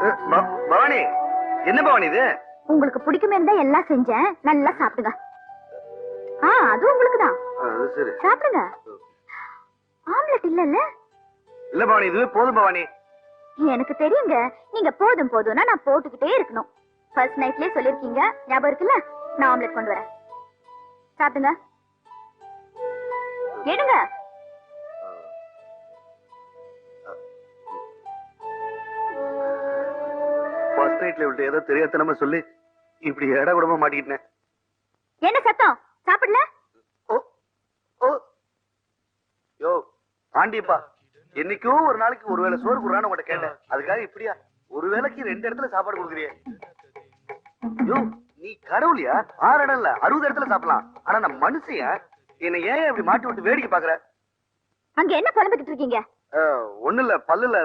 பவானி என்ன பவானி இது? உங்களுக்கு பிடிக்குமே தான் எல்லாம் செஞ்சேன். நல்லா சாப்பிடுங்க. ஆ அது உங்களுக்கு தான் சாப்பிடுங்க. ஆம்லெட் இல்லல்ல? இல்ல பவானி இதுவே போதும் பவானி. எனக்கு தெரியுங்க. நீங்க போதும் போதும்னா நான் போட்டுக்கிட்டே இருக்கணும். ஃபர்ஸ்ட் நைட்லயே சொல்லிருக்கீங்க. ஞாபகம் இருக்குல்ல? நான் ஆம்லெட் கொண்டு வரேன். சாப்பிடுங்க. எடுங்க. நைட்ல விட்டு ஏதோ தெரியாதனமா சொல்லி இப்படி இட கூடமா மாட்டிக்கிட்டேன். என்ன சத்தம்? சாப்பிடல? ஓ ஓ. யோ பாண்டியப்பா என்னைக்கோ ஒரு நாளைக்கு ஒருவேளை சோறு குடுறான்னு உங்கள்ட்ட கேட்டேன். அதுக்காக இப்படியா? ஒரு வேளைக்கு ரெண்டு இடத்துல சாப்பாடு கொடுக்குறியே. யோ நீ கடவுளியா? ஆறு இடம் இல்ல அறுபது இடத்துல சாப்பிடலாம். ஆனா நான் மனுஷன். என்னை ஏன் இப்படி மாட்டி விட்டு வேடிக்கை பாக்குற அங்க என்ன புலம்பிக்கிட்டு இருக்கீங்க? ஒண்ணு இல்ல பல்லுல